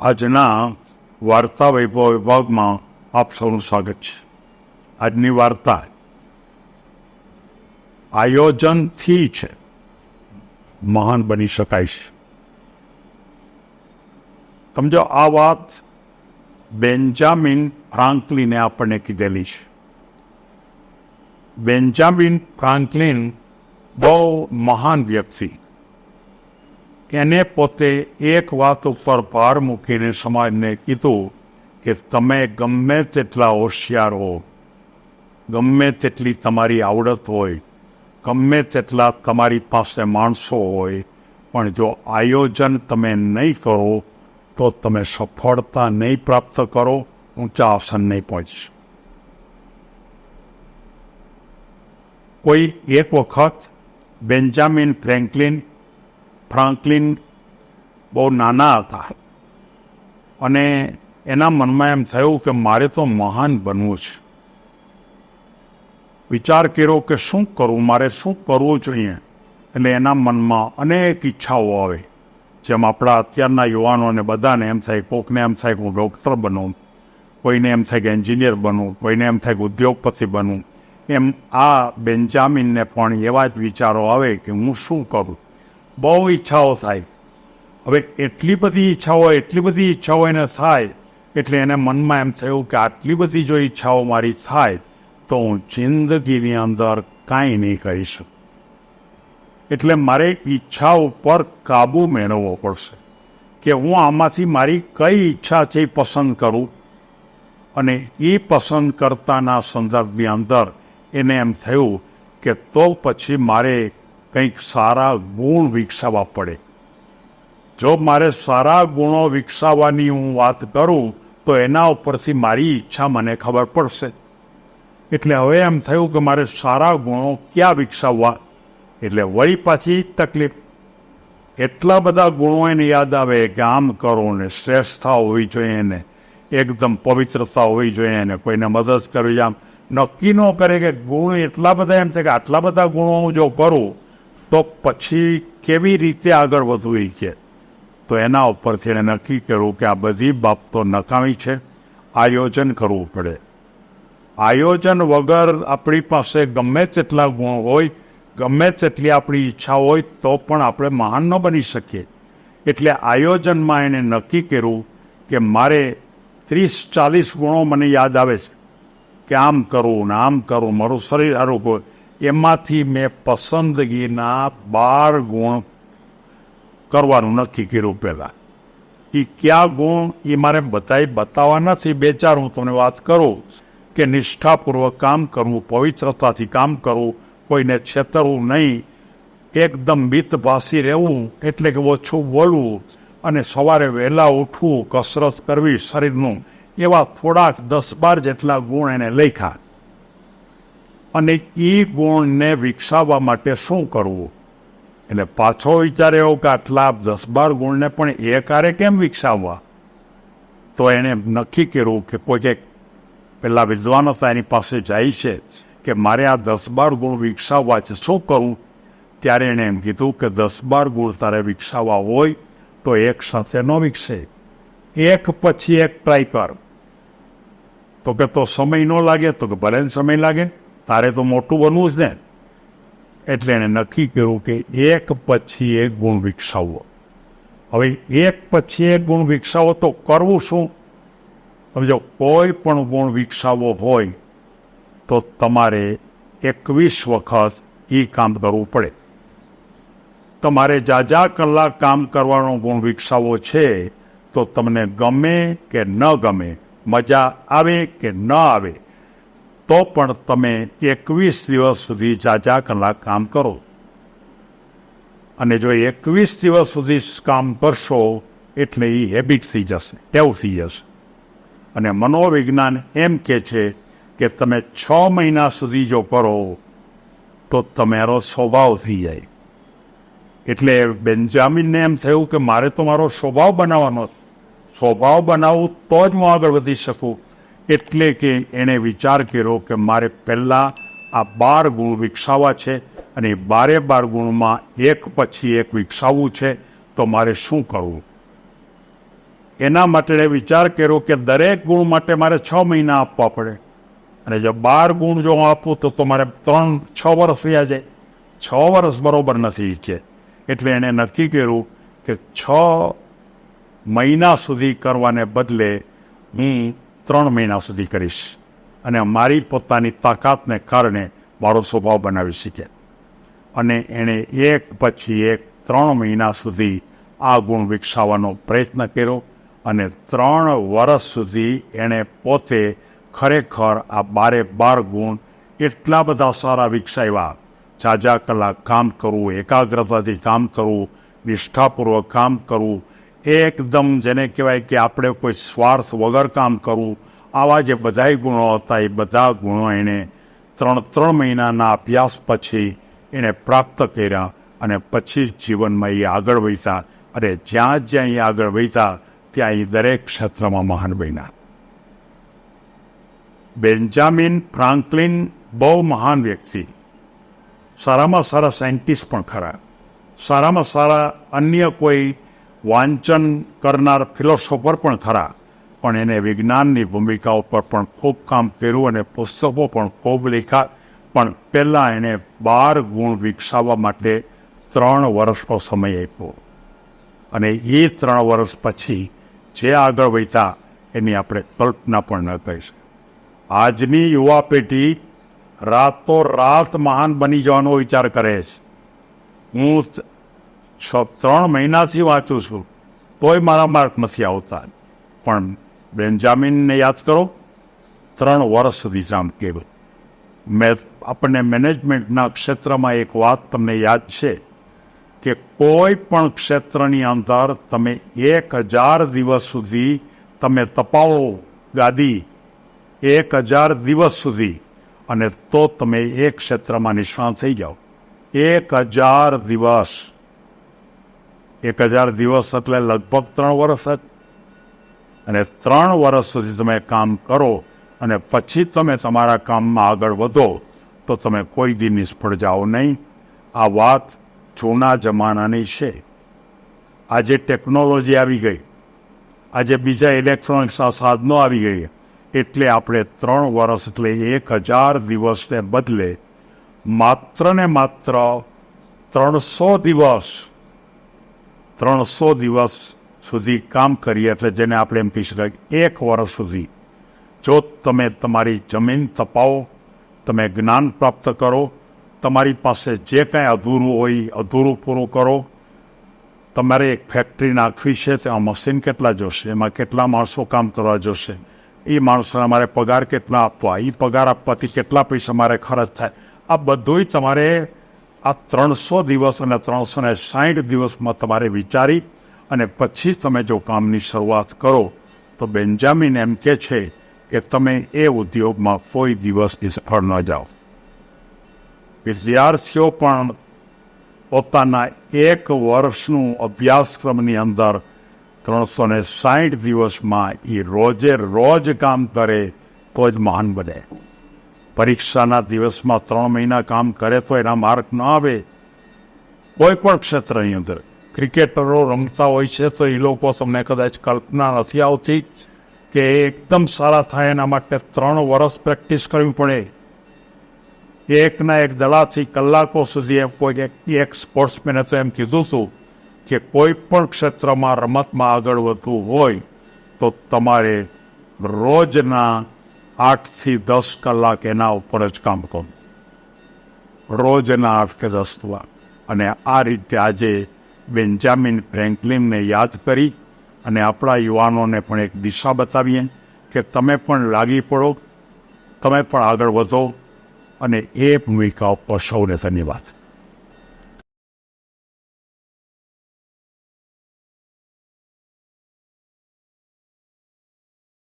આજના વાર્તા વૈભવ વિભાગમાં આપ સૌનું સ્વાગત છે. આજની વાર્તા આયોજનથી છે. મહાન બની શકાય છે. સમજો આ વાત બેન્જામિન ફ્રાન્કલિને આપણને કીધેલી છે. બેન્જામિન ફ્રાન્કલિન બહુ મહાન વ્યક્તિ એને પોતે એક વાત ઉપર ભાર મૂકીને સમાજને કીધું કે તમે ગમે તેટલા હોશિયાર હો, ગમે તેટલી તમારી આવડત હોય, ગમે તેટલા તમારી પાસે માણસો હોય, પણ જો આયોજન તમે નહીં કરો, તો તમે સફળતા નહીં પ્રાપ્ત કરો, ઊંચા આસન નહીં પહોંચશો કોઈ એક વખત બેન્જામિન ફ્રેન્કલિન ફ્રાન્કલિન બહુ નાના હતા. અને એના મનમાં એમ થયું કે મારે તો મહાન બનવું છે. વિચાર કર્યો કે શું કરવું મારે શું કરવું જોઈએ? એટલે એના મનમાં અનેક ઈચ્છાઓ આવે. જેમ આપણા અત્યારના યુવાનોને બધાને એમ થાય કોકને એમ થાય કે હું ડૉક્ટર બનું, કોઈને એમ થાય કે એન્જિનિયર બનું, કોઈને એમ થાય કે ઉદ્યોગપતિ બનું. એમ આ બેન્જામિનને પણ એવા જ વિચારો આવે કે હું શું કરું? બહુ ઈચ્છાઓ થાય. હવે એટલી બધી ઈચ્છાઓ એટલી બધી ઈચ્છાઓ એને થાય, એટલે એને મનમાં એમ થયું કે આટલી બધી જો ઈચ્છાઓ મારી થાય, તો હું જિંદગીની અંદર કાંઈ નહીં કરી શકું. એટલે મારે ઈચ્છા ઉપર કાબુ મેળવવો પડશે કે હું આમાંથી મારી કઈ ઈચ્છા છે એ પસંદ કરું અને એ પસંદ કરતાના સંદર્ભની અંદર એને એમ થયું કે તો પછી મારે કંઈક સારા ગુણ વિકસાવવા પડે. જો મારે સારા ગુણો વિકસાવવાની હું વાત કરું, તો એના ઉપરથી મારી ઈચ્છા મને ખબર પડશે. એટલે હવે એમ થયું કે મારે સારા ગુણો ક્યાં વિકસાવવા? એટલે વળી પાછી તકલીફ. એટલા બધા ગુણો એને યાદ આવે કે આમ કરો ને શ્રેષ્ઠતા હોવી જોઈએ ને, એકદમ પવિત્રતા હોવી જોઈએ એને કોઈને મદદ કરવી આમ નક્કી ન કરે કે ગુણ એટલા બધા એમ છે કે આટલા બધા ગુણો હું જો કરું તો પછી કેવી રીતે આગળ વધવું એ કે? તો એના ઉપરથી એણે નક્કી કર્યું કે આ બધી બાબતો નકામી છે, આયોજન કરવું પડે. આયોજન વગર આપણી પાસે ગમે તેટલા ગુણ હોય, ગમે તેટલી આપણી ઈચ્છા હોય, તો પણ આપણે મહાન ન બની શકીએ. એટલે આયોજનમાં એણે નક્કી કર્યું કે મારે ત્રીસ, ચાલીસ ગુણો મને યાદ આવે છે. કે આમ કરવું ને આમ કરવું મારું શરીર સારું એમાંથી મેં પસંદગીના બાર ગુણ કરવાનું નક્કી કર્યું પહેલાં. એ કયા ગુણ? એ મારે બધાય બતાવવા નથી. બે ચાર હું તમને વાત કરું કે નિષ્ઠાપૂર્વક કામ કરવું, પવિત્રતાથી કામ કરવું, કોઈને છેતરવું નહીં. એકદમ મિતભાસી રહેવું એટલે કે ઓછું બોલવું અને સવારે વહેલા ઉઠવું, કસરત કરવી શરીરનું. એવા થોડાક દસ બાર જેટલા ગુણ એને લખ્યા. અને એ ગુણને વિકસાવવા માટે શું કરવું? એટલે પાછો વિચાર એવો કે આટલા દસ બાર ગુણને પણ એકારે કેમ વિકસાવવા? તો એણે નક્કી કર્યું કે કોઈ પેલા વિદ્વાન હતા, એની પાસે જાય છે કે મારે આ દસ બાર ગુણ વિકસાવવા છે, શું કરવું ત્યારે એણે એમ કીધું કે દસ બાર ગુણ તારે વિકસાવવા હોય તો એક સાથે ન વિકસે. એક પછી એક ટ્રાય કર. તો કે તો સમય ન લાગે, તો કે ભલે સમય લાગે. તારે તો મોટું બનવું જ ને. એટલે એણે નક્કી કર્યું કે એક પછી એક ગુણ વિકસાવવો. હવે એક પછી એક ગુણ વિકસાવો તો કરવું શું? સમજો, કોઈ પણ ગુણ વિકસાવવો હોય તો તમારે એકવીસ વખત એ કામ કરવું પડે. તમારે જાજા કલાક કામ કરવાનો ગુણ વિકસાવવો છે તો તમને ગમે કે ન ગમે, મજા આવે કે ન આવે તો પણ તમે એકવીસ દિવસ સુધી જાજા કલાક કામ કરો. અને જો એકવીસ દિવસ સુધી કામ કરશો, એટલે એ હેબિટ થઈ જશે, ટેવ થઈ જશે. અને મનોવિજ્ઞાન એમ કે છે કે તમે છ મહિના સુધી જો કરો, તો તમારો સ્વભાવ થઈ જાય. એટલે બેન્જામિનને એમ થયું કે મારે તો મારો સ્વભાવ બનાવવાનો સ્વભાવ બનાવવું તો જ હું આગળ વધી શકું. એટલે કે એણે વિચાર કર્યો કે મારે પહેલાં આ બાર ગુણ વિકસાવવા છે અને બારે બાર ગુણમાં એક પછી એક વિકસાવવું છે, તો મારે શું કરવું? એના માટે વિચાર કર્યો કે દરેક ગુણ માટે મારે છ મહિના આપવા પડે. અને જો બાર ગુણ જો હું આપું, તો તો મારે ત્રણ, છ વર્ષ થયા જાય છ વર્ષ બરાબર નથી ઈચ્છે. એટલે એણે નક્કી કર્યું કે છ મહિના સુધી કરવાને બદલે હું ત્રણ મહિના સુધી કરીશ. અને મારી પોતાની તાકાતને કારણે મારો સ્વભાવ બનાવી શીખે અને એણે એક પછી એક ત્રણ મહિના સુધી આ ગુણ વિકસાવવાનો પ્રયત્ન કર્યો અને ત્રણ વર્ષ સુધી એણે પોતે ખરેખર આ બારે બાર ગુણ એટલા બધા સારા વિકસાવ્યા. ઝાઝા કલાક કામ કરવું, એકાગ્રતાથી કામ કરવું, નિષ્ઠાપૂર્વક કામ કરવું એકદમ જેને કહેવાય કે આપણે કોઈ સ્વાર્થ વગર કામ કરવું, આવા જે બધાય ગુણો હતા, એ બધા ગુણો એણે ત્રણ ત્રણ મહિનાના અભ્યાસ પછી એણે પ્રાપ્ત કર્યા અને પછી જીવનમાં એ આગળ વહીતા અને જ્યાં જ્યાં એ આગળ વહીતા ત્યાં એ દરેક ક્ષેત્રમાં મહાન બન્યા. બેન્જામિન ફ્રાન્કલિન બહુ મહાન વ્યક્તિ. સારામાં સારા સાયન્ટિસ્ટ પણ ખરા. સારામાં સારા અન્ય કોઈ વાંચન કરનાર ફિલોસોફર પણ ખરા, પણ એને વિજ્ઞાનની ભૂમિકા ઉપર પણ ખૂબ કામ કર્યું અને પુસ્તકો પણ ખૂબ લખ્યા, પણ પહેલાં એણે બાર ગુણ વિકસાવવા માટે ત્રણ વર્ષનો સમય આપ્યો. અને એ ત્રણ વર્ષ પછી જે આગળ વહેતા એની આપણે કલ્પના પણ ન કરી શકીએ. આજની યુવા પેઢી રાતો રાત મહાન બની જવાનો વિચાર કરે છે. હું છ, ત્રણ મહિનાથી વાંચું છું. તોય મારા માર્ક નથી આવતા. પણ બેન્જામિનને યાદ કરો, ત્રણ વર્ષ સુધી જામ કેવું. મેં, આપણને મેનેજમેન્ટના ક્ષેત્રમાં એક વાત તમને યાદ છે કે કોઈ પણ ક્ષેત્રની અંદર તમે એક હજાર દિવસ સુધી તમે તપાવો ગાદી. એક હજાર દિવસ સુધી. અને તો તમે એ ક્ષેત્રમાં નિષ્ણાત થઈ જાઓ. એક હજાર દિવસ. એક હજાર દિવસ એટલે લગભગ ત્રણ વર્ષ જ. અને ત્રણ વર્ષ સુધી તમે કામ કરો અને પછી તમે તમારા કામમાં આગળ વધો, તો તમે કોઈ દી નિષ્ફળ જાઓ નહીં. આ વાત જૂના જમાનાની છે. આજે ટેકનોલોજી આવી ગઈ. આજે બીજા ઇલેક્ટ્રોનિક્સના સાધનો આવી ગઈ. એટલે આપણે ત્રણ વર્ષ એટલે એક હજાર દિવસને બદલે માત્ર ને માત્ર ત્રણસો દિવસ ત્રણસો દિવસ સુધી કામ કરીએ એટલે જેને આપણે એમ કહી શકાય એક વર્ષ સુધી. જો તમે તમારી જમીન તપાવો, તમે જ્ઞાન પ્રાપ્ત કરો, તમારી પાસે જે કાંઈ અધૂરું હોય, અધૂરું પૂરું કરો, તમારે એક ફેક્ટરી નાખવી છે તેમાં મશીન કેટલા જોશે, એમાં કેટલા માણસો કામ કરવા જોશે, એ માણસોને મારે પગાર કેટલા આપવા એ પગાર આપવાથી કેટલા પૈસા મારે ખર્ચ થાય, આ બધુંય તમારે આ ત્રણસો દિવસ અને ત્રણસો ને સાઠ દિવસમાં તમારે વિચારી અને પછી તમે જો કામની શરૂઆત કરો, તો બેન્જામિન એમ કે છે કે તમે એ ઉદ્યોગમાં કોઈ દિવસ નિષ્ફળ ન જાઓ. વિદ્યાર્થીઓ પણ પોતાના એક વર્ષનું અભ્યાસક્રમની અંદર ત્રણસો ને સાઠ દિવસમાં એ રોજે રોજ કામ કરે, તો જ મહાન બને. પરીક્ષાના દિવસમાં ત્રણ મહિના કામ કરે તો એના માર્ક ન આવે. કોઈ પણ ક્ષેત્રની અંદર. ક્રિકેટરો રમતા હોય છે તો એ લોકો તમને કદાચ કલ્પના નથી આવતી કે એકદમ સારા થાય એના માટે ત્રણ વર્ષ પ્રેક્ટિસ કરવી પડે. એકના એક દડાથી કલાકો સુધી એમ કોઈ એક સ્પોર્ટ્સમેને તો એમ કીધું હતું કે કોઈ પણ ક્ષેત્રમાં રમતમાં આગળ વધવું હોય તો તમારે રોજના આઠથી દસ કલાક એના ઉપર જ કામ કરું. રોજના આઠ કે દસ કલાક. અને આ રીતે આજે બેન્જામિન ફ્રેન્કલિનને યાદ કરી અને આપણા યુવાનોને પણ એક દિશા બતાવીએ કે તમે પણ લાગી પડો, તમે પણ આગળ વધો અને એ ભૂમિકા ઉપર સૌને ધન્યવાદ.